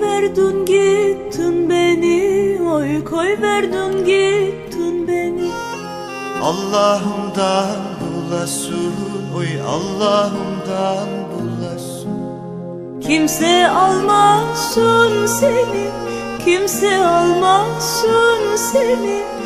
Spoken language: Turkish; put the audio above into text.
verdun gittin beni. Oy koy verdun gittin beni. Allah'ımdan bulasın. Oy Allah'ımdan bulasın. Kimse almasın seni. Kimse almasın seni.